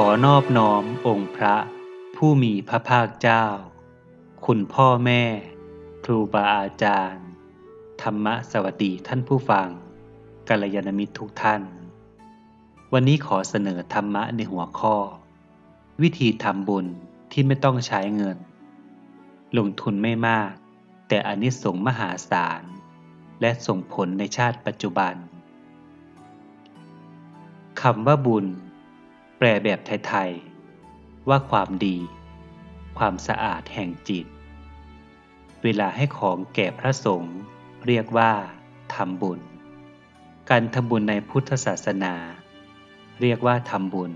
ขอนอบน้อมองค์พระ ผู้มีพระภาคเจ้า คุณพ่อแม่ ครูบาอาจารย์ ธรรมะสวัสดีท่านผู้ฟังกัลยาณมิตรทุกท่าน วันนี้ขอเสนอธรรมะในหัวข้อ วิธีทำบุญที่ไม่ต้องใช้เงิน ลงทุนไม่มาก แต่อานิสงส์มหาศาล และส่งผลในชาติปัจจุบันคำว่าบุญ แปลแบบไทยๆ ว่าความดี ความสะอาดแห่งจิต เวลาให้ของแก่พระสงฆ์เรียกว่าทำบุญ การทำบุญในพุทธศาสนา เรียกว่าทำบุญ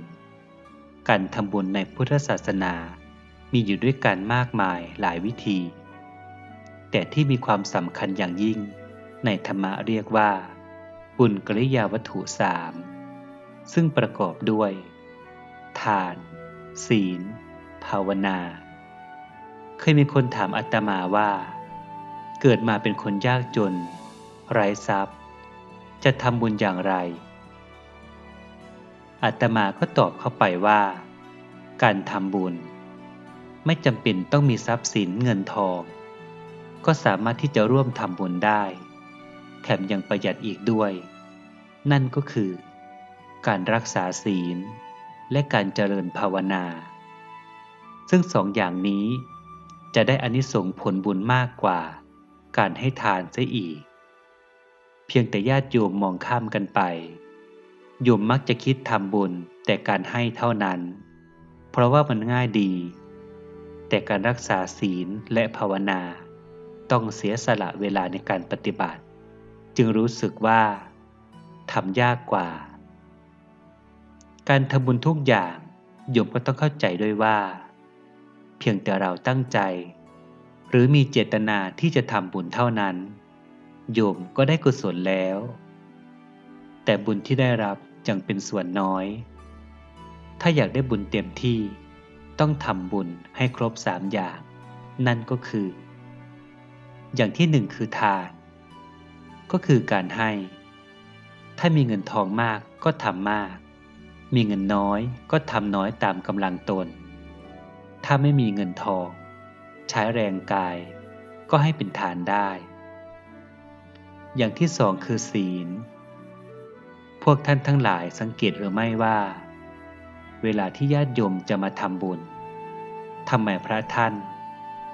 การทำบุญในพุทธศาสนา มีอยู่ด้วยกันมากมายหลายวิธี แต่ที่มีความสำคัญอย่างยิ่ง ในธรรมะเรียกว่า บุญกริยาวัตถุสามซึ่งประกอบด้วย ทาน ศีล ภาวนา เคยมีคนถามอาตมาว่า เกิดมาเป็นคนยากจน ไร้ทรัพย์ จะทำบุญอย่างไรอาตมาก็ตอบเข้าไปว่า การทำบุญ ไม่จำเป็นต้องมีทรัพย์สินเงินทอง ก็สามารถที่จะร่วมทำบุญได้ แถมยังประหยัดอีกด้วย นั่นก็คือ การรักษาศีล และการเจริญภาวนา ซึ่งสองอย่างนี้จะได้อนิสงผลบุญมากกว่า การให้ทานเสียอีก เพียงแต่ญาติโยมมองข้ามกันไป โยมมักจะคิดทำบุญแต่การให้เท่านั้น เพราะว่ามันง่ายดี แต่การรักษาศีลและภาวนา ต้องเสียสละเวลาในการปฏิบัติ จึงรู้สึกว่าทำยากกว่า การทำบุญทุกอย่างโยมก็ต้องเข้าใจด้วยว่า เพียงแต่เราตั้งใจ หรือมีเจตนาที่จะทำบุญเท่านั้น โยมก็ได้กุศลแล้ว แต่บุญที่ได้รับยังเป็นส่วนน้อย ถ้าอยากได้บุญเต็มที่ ต้องทำบุญให้ครบสามอย่าง นั่นก็คือ อย่างที่หนึ่งคือทาน ก็คือการให้ ถ้ามีเงินทองมากก็ทำมาก มีเงินน้อยก็ทำน้อยตามกำลังตน ถ้าไม่มีเงินทอง ใช้แรงกายก็ให้เป็นทานได้ อย่างที่สองคือศีล พวกท่านทั้งหลายสังเกตหรือไม่ว่า เวลาที่ญาติโยมจะมาทำบุญทำไมพระท่าน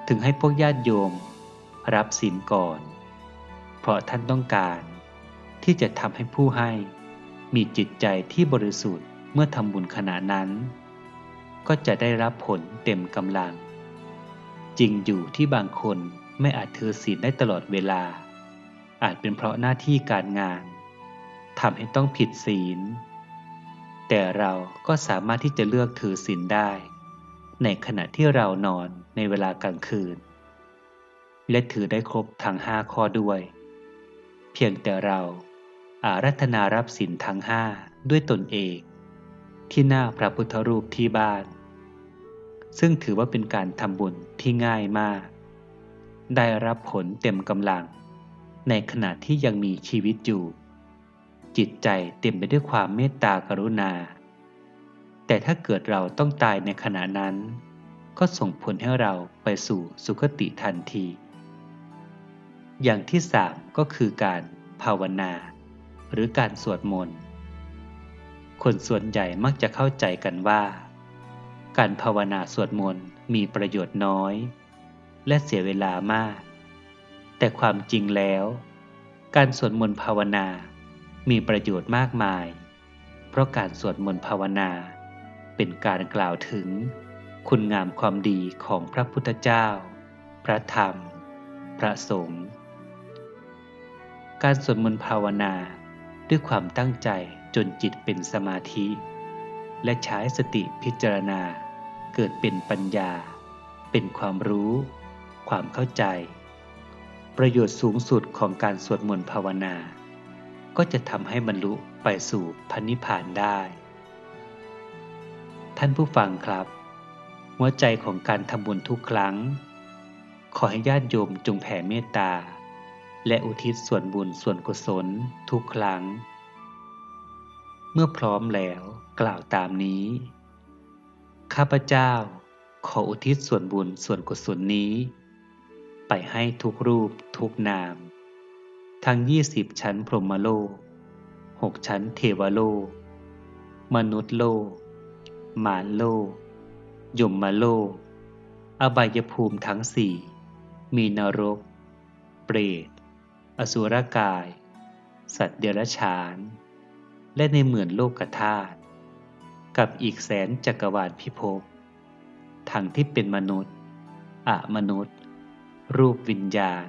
ถึงให้พวกญาติโยมรับศีลก่อน เพราะท่านต้องการที่จะทำให้ผู้ให้มีจิตใจที่บริสุทธิ์ มื่อทำบุญขณะนั้น ก็จะได้รับผลเต็มกำลัง จริงอยู่ที่บางคนไม่อาจถือศีลได้ตลอดเวลา อาจเป็นเพราะหน้าที่การงานทำให้ต้องผิดศีล แต่เราก็สามารถที่จะเลือกถือศีลได้ ในขณะที่เรานอนในเวลากลางคืน และถือได้ครบทั้งห้าข้อด้วย เพียงแต่เราอารัธนารับศีลทั้งห้าด้วยตนเอง ที่หน้าพระพุทธรูปที่บ้าน ซึ่งถือว่าเป็นการทำบุญที่ง่ายมาก ได้รับผลเต็มกำลัง ในขณะที่ยังมีชีวิตอยู่ จิตใจเต็มไปด้วยความเมตตากรุณา แต่ถ้าเกิดเราต้องตายในขณะนั้น ก็ส่งผลให้เราไปสู่สุคติทันที อย่างที่สามก็คือการภาวนา หรือการสวดมนต์ คนส่วนใหญ่มักจะเข้าใจกันว่า การภาวนาสวดมนต์มีประโยชน์น้อย และเสียเวลามาก แต่ความจริงแล้ว การสวดมนต์ภาวนา มีประโยชน์มากมาย เพราะการสวดมนต์ภาวนา เป็นการกล่าวถึง คุณงามความดีของพระพุทธเจ้า พระธรรม พระสงฆ์การสวดมนต์ภาวนาด้วยความตั้งใจ จนจิตเป็นสมาธิ และใช้สติพิจารณา เกิดเป็นปัญญา เป็นความรู้ ความเข้าใจ ประโยชน์สูงสุดของการสวดมนต์ภาวนา ก็จะทำให้บรรลุไปสู่พันิพพานได้ ท่านผู้ฟังครับ หัวใจของการทำบุญทุกครั้ง ขอให้ญาติโยมจงแผ่เมตตาและอุทิศส่วนบุญส่วนกุศลทุกครั้ง มื่อพร้อมแล้วกล่าวตามนี้ ข้าพเจ้าขออุทิศส่วนบุญส่วนกุศลนี้ ไปให้ทุกรูปทุกนาม ทั้งยี่สิบชั้นพรหมโลกหกชั้นเทวโลก มนุษย์โลก มารโลก ยมมาโลก อบายภูมิทั้งสี่ มีนรก เปรต อสุรกาย สัตว์เดรัจฉาน และในเหมือนโลกธาตุกับอีกแสนจักรวาลพิภพทั้งที่เป็นมนุษย์อะมนุษย์ รูปวิญญาณ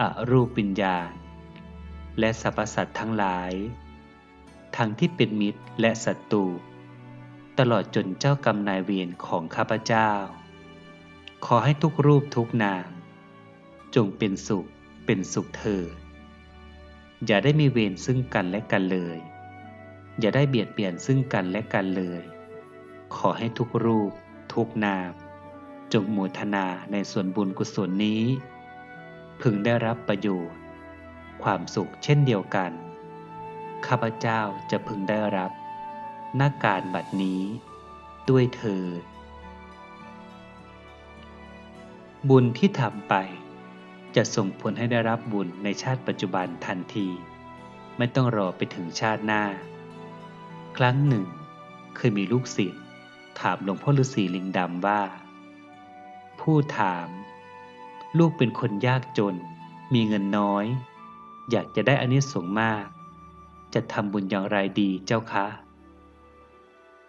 อะรูปวิญญาณ และสรรพสัตว์ทั้งหลาย ทั้งที่เป็นมิตรและศัตรูตลอดจนเจ้ากรรมนายเวรของข้าพเจ้า ขอให้ทุกรูปทุกนาม จงเป็นสุขเป็นสุขเถิดอย่าได้มีเวรซึ่งกันและกันเลย อย่าได้เบียดเบียนซึ่งกันและกันเลย ขอให้ทุกรูป ทุกนามจงโมทนาในส่วนบุญกุศลนี้ พึงได้รับประโยชน์ ความสุขเช่นเดียวกัน ข้าพเจ้าจะพึงได้รับหน้าการบัดนี้ ด้วยเธอ บุญที่ทำไป จะส่งผลให้ได้รับบุญในชาติปัจจุบันทันที ไม่ต้องรอไปถึงชาติหน้า ครั้งหนึ่ง เคยมีลูกศิษย์ถามหลวงพ่อฤาษีลิงดำว่า ผู้ถาม ลูกเป็นคนยากจน มีเงินน้อย อยากจะได้อานิสงส์มาก จะทำบุญอย่างไรดีเจ้าคะ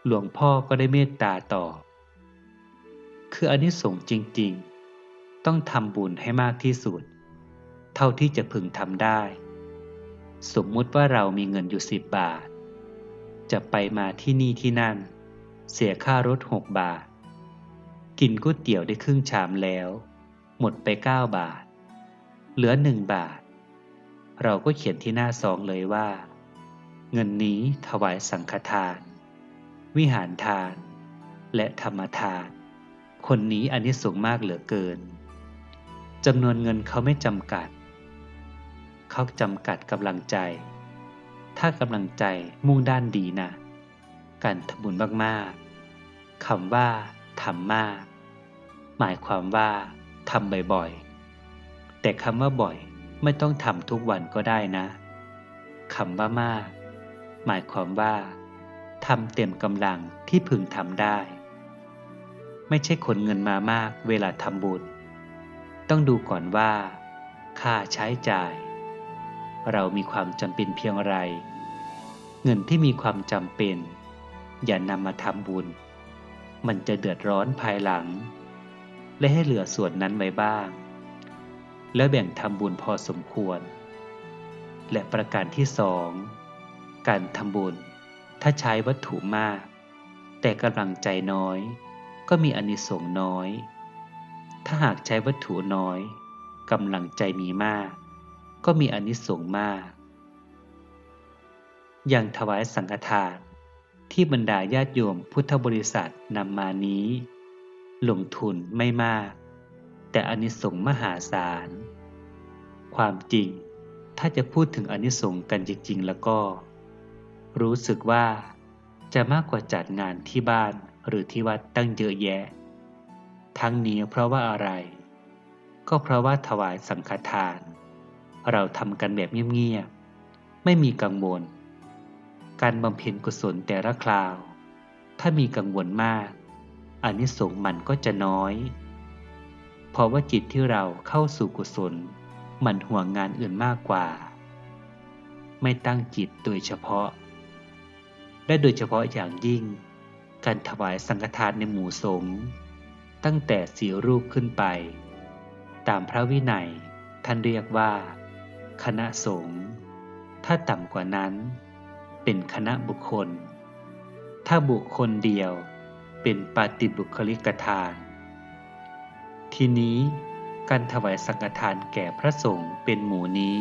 หลวงพ่อก็ได้เมตตาตอบคืออานิสงส์จริง ๆ ต้องทำบุญให้มากที่สุด เท่าที่จะพึงทำได้ สมมุติว่าเรามีเงินอยู่สิบบาท จะไปมาที่นี่ที่นั่น เสียค่ารถหกบาท กินก๋วยเตี๋ยวได้ครึ่งชามแล้ว หมดไปเก้าบาท เหลือหนึ่งบาท เราก็เขียนที่หน้าซองเลยว่า เงินนี้ถวายสังฆทาน วิหารทาน และธรรมทาน คนนี้อันนี้สูงมากเหลือเกินจำนวนเงินเขาไม่จำกัด เขาจำกัดกำลังใจ ถ้ากำลังใจมุ่งด้านดีนะ การทำบุญมากๆคำว่าทำมาก หมายความว่าทำบ่อยๆ แต่คำว่าบ่อยไม่ต้องทำทุกวันก็ได้นะคำว่ามาก หมายความว่าทำเต็มกำลังที่พึงทำได้ ไม่ใช่ขนเงินมามากเวลาทำบุญ ต้องดูก่อนว่า ค่าใช้จ่าย เรามีความจำเป็นเพียงไร เงินที่มีความจำเป็น อย่านำมาทำบุญ มันจะเดือดร้อนภายหลัง และให้เหลือส่วนนั้นไว้บ้าง แล้วแบ่งทำบุญพอสมควร และประการที่สอง การทำบุญถ้าใช้วัตถุมาก แต่กำลังใจน้อย ก็มีอนิสงส์น้อย ถ้าหากใช้วัตถุน้อยกำลังใจมีมาก ก็มีอนิสงส์มาก อย่างถวายสังฆทานที่บรรดาญาติโยมพุทธบริษัทนำมานี้ ลงทุนไม่มาก แต่อนิสงส์มหาศาล ความจริงถ้าจะพูดถึงอนิสงส์กันจริง ๆ แล้วก็ รู้สึกว่าจะมากกว่าจัดงานที่บ้านหรือที่วัดตั้งเยอะแยะ ทั้งนี้เพราะว่าอะไร ก็เพราะว่าถวายสังฆทาน เราทำกันแบบเงียบๆ ไม่มีกังวล การบำเพ็ญกุศลแต่ละคราว ถ้ามีกังวลมากอานนิสงส์มันก็จะน้อย เพราะว่าจิตที่เราเข้าสู่กุศล มันห่วงงานอื่นมากกว่า ไม่ตั้งจิตโดยเฉพาะ และโดยเฉพาะอย่างยิ่ง การถวายสังฆทานในหมู่สงฆ์ตั้งแต่สีรูปขึ้นไป ตามพระวินัยท่านเรียกว่า คณะสงฆ์ถ้าต่ำกว่านั้น เป็นคณะบุคคล ถ้าบุคคลเดียวเป็นปาติบุคลิกทาน ทีนี้การถวายสังฆทานแก่พระสงฆ์เป็นหมู่นี้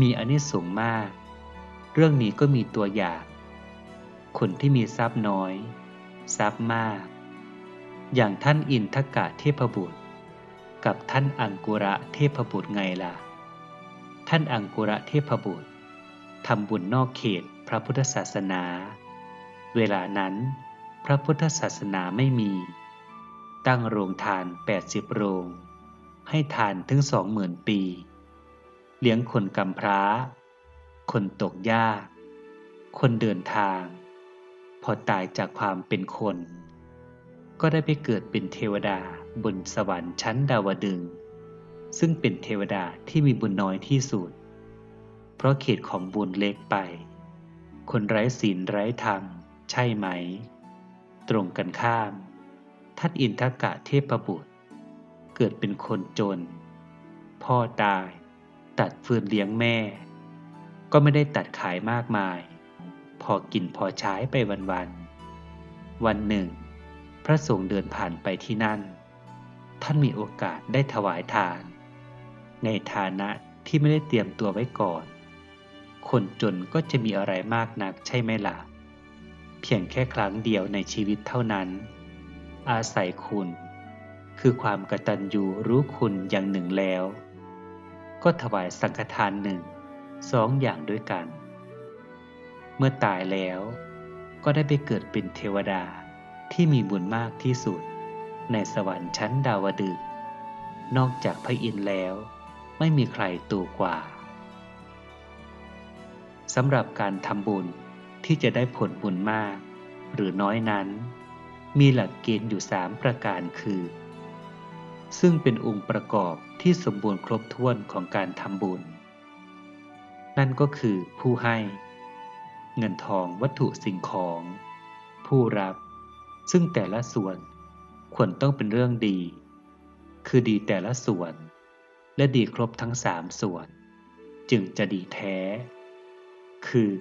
มีอนิสงส์มาก เรื่องนี้ก็มีตัวอย่าง คนที่มีทรัพย์น้อย ทรัพย์มาก อย่างท่านอินทกะเทพบุตร กับท่านอังกุระเทพบุตรไงล่ะ ท่านอังกุระเทพบุตรทำบุญนอกเขตพระพุทธศาสนา เวลานั้น พระพุทธศาสนาไม่มี ตั้งโรงทาน 80 โรง ให้ทานถึงสองหมื่นปี เลี้ยงคนกำพร้า คนตกยาก คนเดินทาง พอตายจากความเป็นคน ก็ได้ไปเกิดเป็นเทวดาบนสวรรค์ชั้นดาวดึง ซึ่งเป็นเทวดาที่มีบุญน้อยที่สุด เพราะเขตของบุญเล็กไป คนไร้ศีลไร้ธรรม ใช่ไหม ตรงกันข้าม ท่านอินทกะเทพบุตร เกิดเป็นคนจน พ่อตาย ตัดฟืนเลี้ยงแม่ ก็ไม่ได้ตัดขายมากมาย พอกินพอใช้ไปวันๆวันหนึ่ง พระสงฆ์เดินผ่านไปที่นั่น ท่านมีโอกาสได้ถวายทาน ในฐานะที่ไม่ได้เตรียมตัวไว้ก่อน คนจนก็จะมีอะไรมากนักใช่ไหมล่ะ เพียงแค่ครั้งเดียวในชีวิตเท่านั้น อาศัยคุณ คือความกตัญญูรู้คุณอย่างหนึ่งแล้ว ก็ถวายสังฆทานหนึ่งสองอย่างด้วยกัน เมื่อตายแล้วก็ได้ไปเกิดเป็นเทวดาที่มีบุญมากที่สุด ในสวรรค์ชั้นดาวดึก นอกจากพระอินทร์แล้ว ไม่มีใครตูกว่าสำหรับการทำบุญที่จะได้ผลบุญมาก หรือน้อยนั้น มีหลักเกณฑ์อยู่สามประการคือ ซึ่งเป็นองค์ประกอบที่สมบูรณ์ครบถ้วนของการทำบุญ นั่นก็คือผู้ให้ เงินทองวัตถุสิ่งของ ผู้รับ ซึ่งแต่ละส่วนควรต้องเป็นเรื่องดี คือดีแต่ละส่วน และดีครบทั้งสามส่วน จึงจะดีแท้ คือ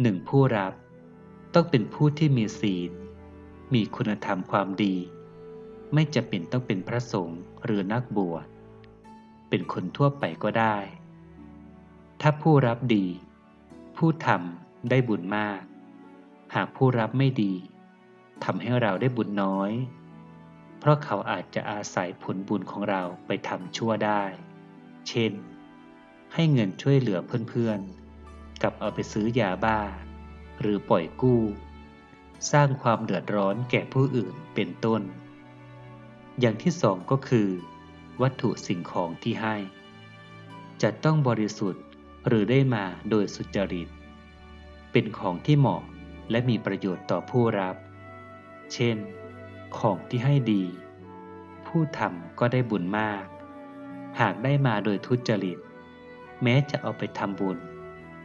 หนึ่งผู้รับต้องเป็นผู้ที่มีศีล มีคุณธรรมความดี ไม่จะเป็นต้องเป็นพระสงฆ์หรือนักบวช เป็นคนทั่วไปก็ได้ ถ้าผู้รับดี ผู้ทำได้บุญมาก หากผู้รับไม่ดีทำให้เราได้บุญน้อย เพราะเขาอาจจะอาศัยผลบุญของเราไปทำชั่วได้ เช่น ให้เงินช่วยเหลือเพื่อนๆ กับเอาไปซื้อยาบ้า หรือปล่อยกู้ สร้างความเดือดร้อนแก่ผู้อื่นเป็นต้น อย่างที่สองก็คือ วัตถุสิ่งของที่ให้ จะต้องบริสุทธิ์หรือได้มาโดยสุจริต เป็นของที่เหมาะและมีประโยชน์ต่อผู้รับ เช่น ของที่ให้ดี ผู้ทำก็ได้บุญมาก หากได้มาโดยทุจริต แม้จะเอาไปทำบุญ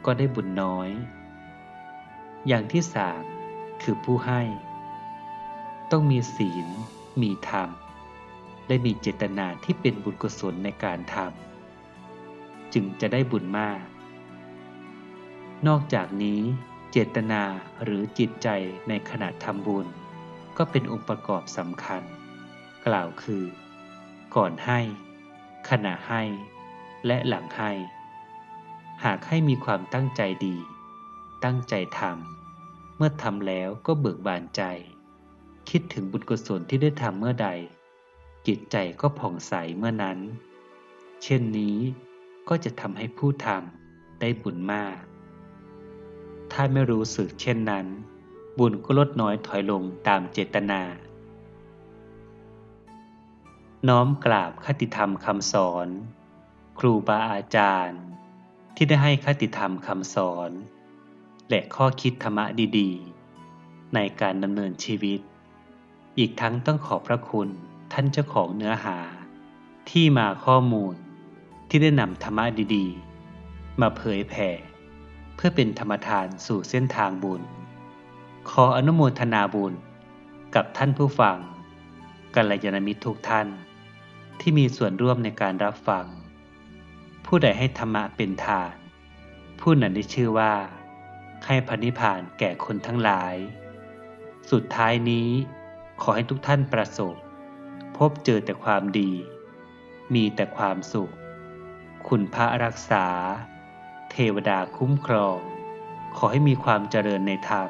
ก็ได้บุญน้อย อย่างที่สามคือผู้ให้ ต้องมีศีล มีธรรม และมีเจตนาที่เป็นบุญกุศลในการทำจึงจะได้บุญมาก นอกจากนี้เจตนาหรือจิตใจในขณะทำบุญ ก็เป็นองค์ประกอบสำคัญ กล่าวคือ ก่อนให้ ขณะให้ และหลังให้ หากให้มีความตั้งใจดี ตั้งใจทำเมื่อทำแล้วก็เบิกบานใจ คิดถึงบุญกุศลที่ได้ทำเมื่อใด จิตใจก็ผ่องใสเมื่อนั้น เช่นนี้ก็จะทำให้ผู้ทำได้บุญมาก ถ้าไม่รู้สึกเช่นนั้น บุญก็ลดน้อยถอยลงตามเจตนา น้อมกราบคติธรรมคำสอน ครูบาอาจารย์ ที่ได้ให้คติธรรมคำสอน และข้อคิดธรรมะดีๆ ในการดำเนินชีวิต อีกทั้งต้องขอบพระคุณท่านเจ้าของเนื้อหา ที่มาข้อมูลที่ได้นำธรรมะดีๆ มาเผยแผ่ เพื่อเป็นธรรมทานสู่เส้นทางบุญ ขออนุโมทนาบุญกับท่านผู้ฟังกัลยาณมิตรทุกท่าน ที่มีส่วนร่วมในการรับฟัง ผู้ใดให้ธรรมะเป็นทาน ผู้นั้นได้ชื่อว่า ให้พันิพานแก่คนทั้งหลาย สุดท้ายนี้ขอให้ทุกท่านประสบ พบเจอแต่ความดี มีแต่ความสุข คุณพระรักษา เทวดาคุ้มครอง ขอให้มีความเจริญในธรรม